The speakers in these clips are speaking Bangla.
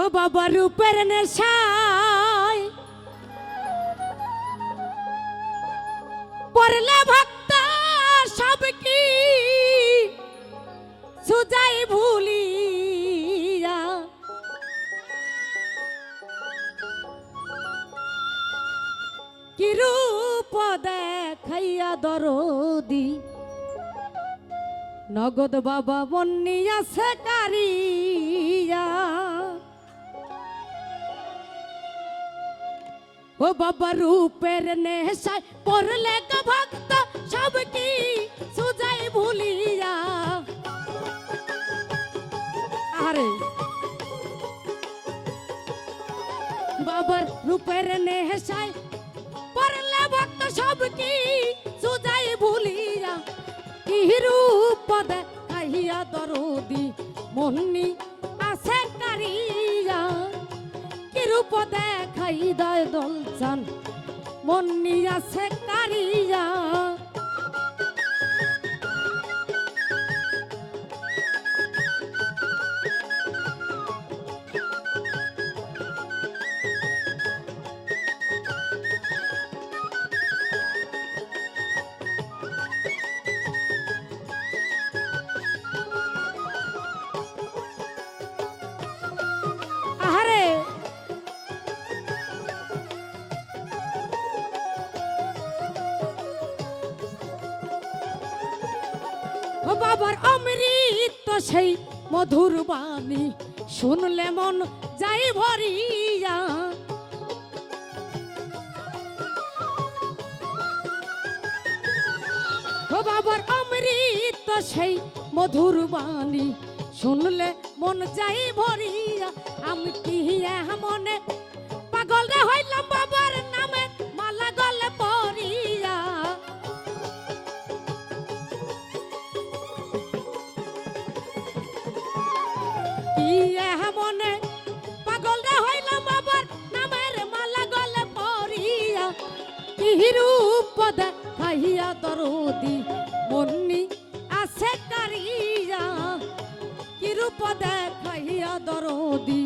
ও বাবা রূপের নেশায়। পড়লে ভক্ত সব কি? সুজাই ভুলিয়া। কি রূপ দেখাইয়া দরদি? নগদ বাবা বন্যিয়া সে কারিয়া ও বাবা, রূপের নেশায় পড়লে ভক্ত সব কি সুজাই ভুলিয়া। আরে, বাবার রূপের নেশায় পড়লে ভক্ত সব কি সুজাই ভুলিয়া। কি রূপ দেখাইয়া দরদি, মন্নি আছে কারিয়া রূপ দেখাই দয় দলচান মন নিয়াছে কারিয়া ও বাবার অমৃত সেই মধুর বাণী শুনলে মন যাই ভরিয়া। বাবার অমৃত সেই মধুর বাণী শুনলে মন যাই ভরিয়া। আমি কি মনে পাগল হইলাম বাবার রূপ দেখাইয়া দরদি মন্নি আছে কারিয়া। কি রূপ দেখাইয়া দরদি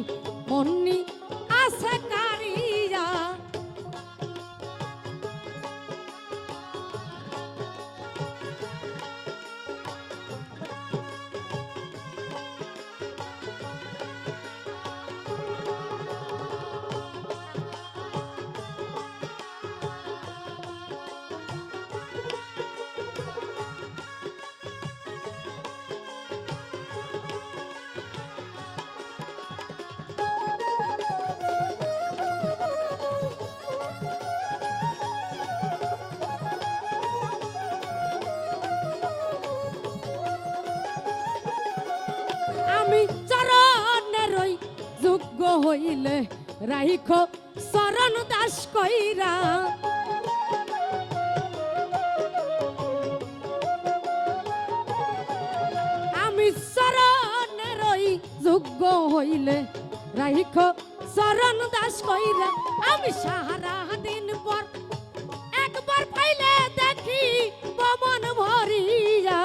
যোগ্য হইলে রাইখ শরণ দাস কইরা। আমি শরণের ওই যোগ্য হইলে রাইখ শরণ দাস কইরা। আমি সাহারা দিন পর একবার পাইলে দেখি বমন ভরিয়া।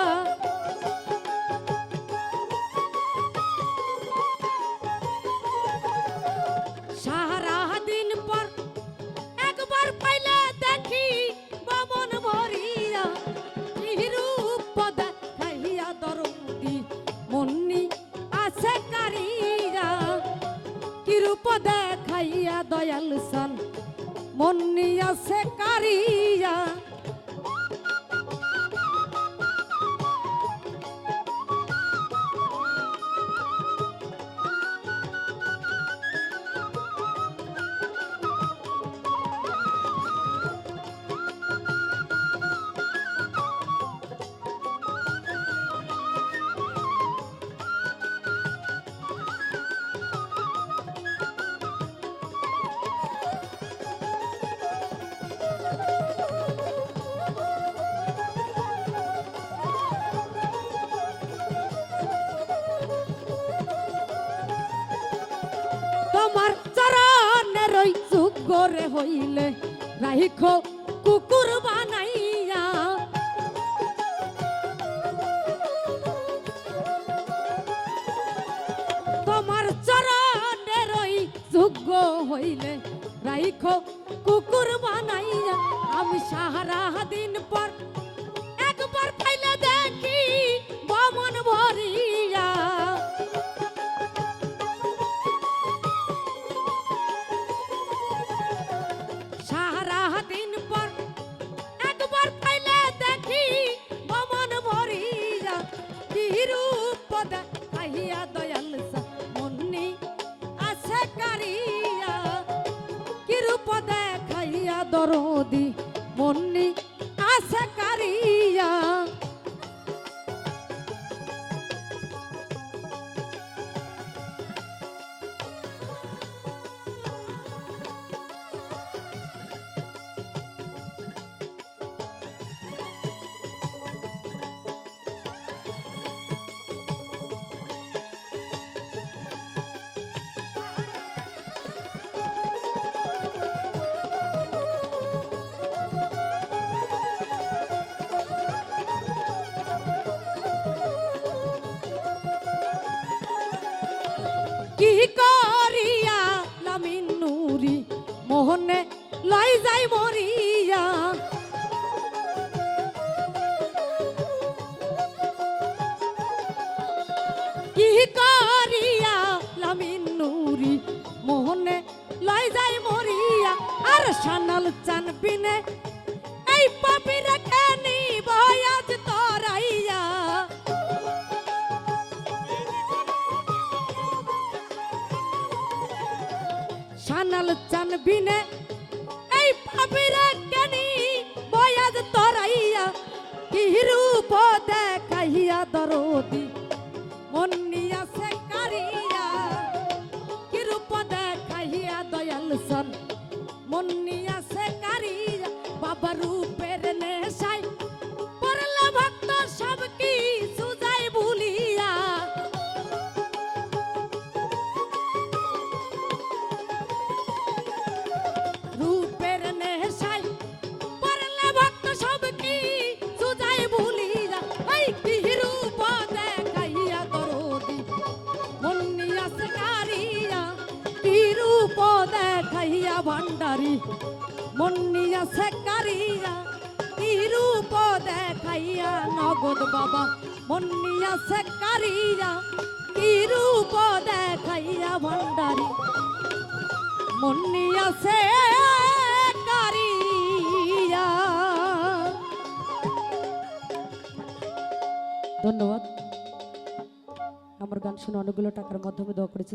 রূপ দেখাইয়া দয়াল সান। মন্নি সে কারিয়া যোগ্যরে হইলে রাইখ কুকুর বানাইয়া। তোমার চরণের ওই হইলে রাইখো কুকুর বানাইয়া। আমি সাহারা দিন পর একবার পাইলে দেখি বমন ভরিয়া দরদি মন্নি আছে কারিয়া। কি করিয়া? লামিন নুরি মোহনে লাই যাই মরিয়া। সানাল জানবি বিনে এই পাপিরা কেনি? বয়াজ তরাইয়া কি রূপ দেখাইয়া দরদি? দেখাইয়া ভান্ডারি, মন্নিয়া সে কারিয়া কি রূপ দেখাইয়া নগদ বাবা, মন্নিয়া সে কারিয়া কি রূপ দেখাইয়া ভান্ডারি, মন্নিয়া সে কারিয়া ধন্যবাদ। আমার গান শুনে অনেকগুলো টাকার মাধ্যমে দোয়া করেছে।